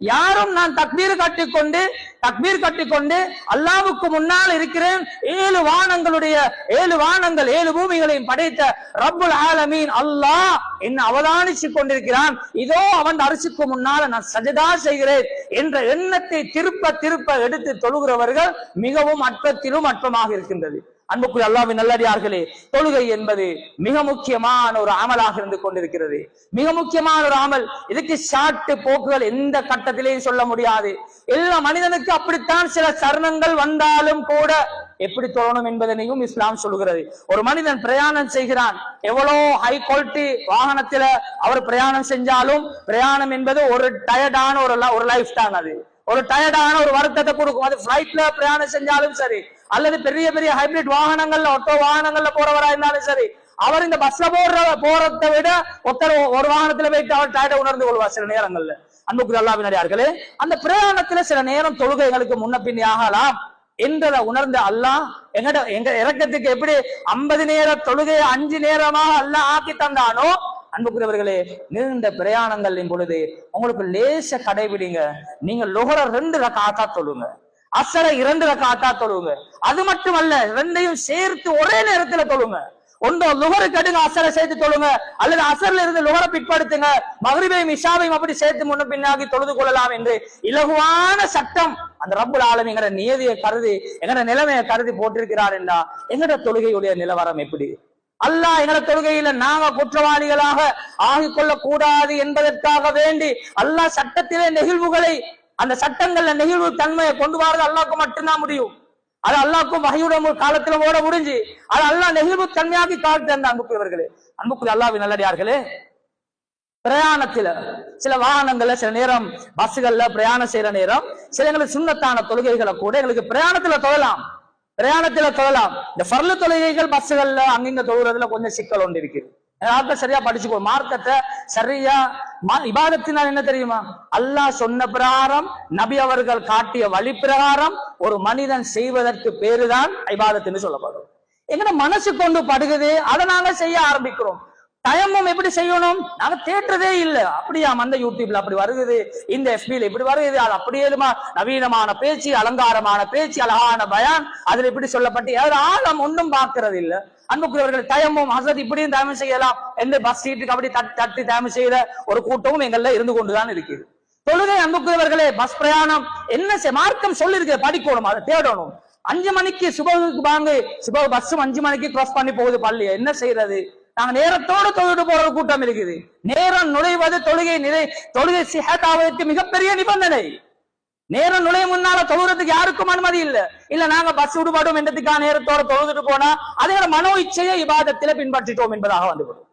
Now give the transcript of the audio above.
யாரும் நான் தக்பீர் கட்டிக்கொண்டு தக்பீர் கட்டிக்கொண்டு அல்லாவுக்கு முன்னால் இருக்கிறேன். ஏழு வானங்களுடைய ஏழு வானங்கள் ஏழு பூமிகளையும் படைத்த ரப்புல் ஆலமீன் அல்லாஹ் என்ன அவதானிச்சு கொண்டிருக்கிறான். இதோ அவன் அரசுக்கு முன்னால நான் சஜதா செய்கிறேன் என்ற எண்ணத்தை திருப்ப திருப்ப எடுத்து தொழுகிறவர்கள் மிகவும் அற்பத்திலும் அற்பமாக இருக்கின்றது. அன்புக்குரிய அல்லாவின் நல்லடியார்களே தொழுகை என்பது மிக முக்கியமான ஒரு அமலாக இருந்து கொண்டிருக்கிறது. மிக முக்கியமான ஒரு அமல். இதுக்கு ஷார்ட் போக்குகள் எந்த கட்டத்திலேயும் சொல்ல முடியாது. எல்லா மனிதனுக்கு அப்படித்தான் சில சரணங்கள் வந்தாலும் கூட எப்படி தொழணும் என்பதனையும் இஸ்லாம் சொல்கிறது ஒரு மனிதன் பிரயாணம் செய்கிறான். எவ்வளவு ஹை குவாலிட்டி வாகனத்துல அவர் பிரயாணம் செஞ்சாலும் பிரயாணம் என்பது ஒரு டயர்டான ஒரு ஒரு லைஃப் தான் அது. ஒரு டயர்டான ஒரு வருத்தத்தை கொடுக்கும். அது ஃப்ளைட்ல பிரயாணம் செஞ்சாலும் சரி அல்லது பெரிய பெரிய ஹைபிரிட் வாகனங்கள்ல ஒட்டோ வாகனங்கள்ல போறவரா இருந்தாலும் சரி அவர் இந்த பஸ்ல போடுற போறதை விட ஒருத்தர் ஒரு வாகனத்துல போயிட்டு அவர் டயர்டை உணர்ந்து கொள்வார் சில நேரங்கள்ல. அன்புக்குரிய அல்லாவினடியார்களே அந்த பிரயாணத்துல சில நேரம் தொழுகைகளுக்கு முன்ன பின்னே ஆகலாம் என்றதை உணர்ந்த அல்லாஹ் எங்கட எங்க இறக்கத்துக்கு எப்படி ஐம்பது நேர தொழுகையை அஞ்சு நேரமாக அல்லாஹ் ஆக்கி தந்தானோ அன்புக்குரியவர்களே நீண்ட பிரயாணங்களின் பொழுது உங்களுக்கு லேச கடைபிடிங்க. நீங்க லோகர ரெண்டு ரக்காத்தா தொழுங்க. அசர இரண்டு ரக்காத்தா தொழுங்க. அது மட்டுமல்ல ரெண்டையும் சேர்த்து ஒரே நேரத்துல தொழுங்க. ஒன்றோ லுகருக்கு கடுங்க அசரை சேர்த்து தொழுங்க. அல்லது அசர்ல இருந்து லுகரை பிற்படுத்துங்க. மகரிபையும் இஷாவையும் அப்படி சேர்த்து முன்ன பின்னாகி தொழுது கொள்ளலாம் என்று இலகுவான சட்டம் அந்த ரப்புல் ஆலம் எங்கட நியதியை கருதி எங்கட நிலைமையை கருதி போட்டிருக்கிறார் என்றா எங்கட தொழுகையுடைய நிலவரம் எப்படி? அல்லாஹ் எங்கள தொழுகையில நாங்க குற்றவாளிகளாக ஆகிக்கொள்ள கூடாது என்பதற்காக வேண்டி அல்லாஹ் சட்டத்திலே நெகிழ்வுகளை அந்த சட்டங்கள்ல நெகிழ்வு தன்மையை கொண்டு வரது அல்லாக்கும் மட்டும்தான் முடியும். அது அல்லாஹ்க்கும் வகையுட காலத்துல ஓட முடிஞ்சு அது அல்லாஹ் நெகிழ்வு தன்மையாக்கி காட்டு அந்த அன்புக்குரியவர்களே அன்புக்குரிய அல்லாஹ்வின் நல்லடியார்களே பிரயாணத்துல சில வாகனங்கள்ல சில நேரம் பஸ்ஸுகள்ல பிரயாணம் செய்யற நேரம் சில எங்களுக்கு சுண்ணத்தான தொழுகைகளை கூட எங்களுக்கு பிரயாணத்துல தொழலாம். பிரயாணத்துல தொழலாம். இந்த பரல தொழுகைகள் பஸ்ஸுகள்ல அங்கிங்க தொழுறதுல கொஞ்சம் சிக்கல் ஒன்று இருக்குது. ஆட்கள் சரியா படிச்சுக்கோ. மார்க்கத்தை சரியா மா- இபாதத்தினால் என்ன தெரியுமா? அல்லாஹ் சொன்ன பிரகாரம் நபி அவர்கள் காட்டிய வழி பிரகாரம் ஒரு மனிதன் செய்வதற்கு பேருதான் இபாதத்துன்னு சொல்லப்படும். எங்கட மனசு கொண்டு படுகுது அதை நாங்க செய்ய ஆரம்பிக்கிறோம். தயமும் எப்படி செய்யணும்? நாங்க தேற்றதே இல்லை. அப்படியா அந்த யூடியூப்ல அப்படி வருகுது. இந்த எஃபில இப்படி வருகுது. அது அப்படியேமா நவீனமான பேச்சு அலங்காரமான பேச்சு அழகான பயான். அதுல இப்படி சொல்லப்பட்டு யாரும் ஆழம் ஒன்றும் பார்க்கறது இல்லை அன்புக்குரியவர்கள் தயமும் ஹசத் இப்படியும் தயமம் செய்யலாம். எந்த பஸ் சீட்டுக்கு அப்படி தட்டி தட்டி தயமம் செய்யற ஒரு கூட்டமும் எங்கள்ல இருந்து கொண்டுதான் இருக்குது. தொழுகை அன்புக்குரியவர்களே பஸ் பிரயாணம். என்ன மார்க்கம் சொல்லிருக்கு படிக்கணும் அதை தேடணும். அஞ்சு மணிக்கு சுபகுக்கு வாங்க சுப பஸ்ஸும் அஞ்சு மணிக்கு கிராஸ் பண்ணி போகுது பள்ளி என்ன செய்யறது நாங்க நேரத்தோட தொழுது போற ஒரு கூட்டம் இருக்குது. நேரம் நுழைவது தொழுகை நிலை தொழுகை சிஹத்தாவதற்கு மிகப்பெரிய நிபந்தனை. நேரம் நுழைய முன்னால தொழுறதுக்கு யாருக்கும் அனுமதி இல்ல. இல்ல நாங்க பஸ் விடுபாடும் என்றதுக்காக நேரத்தோட தொழுதுட்டு போனா அதோட மனோ இச்சையை இபாதத்தில பின்பற்றிட்டோம் என்பதாக வந்துவிடும்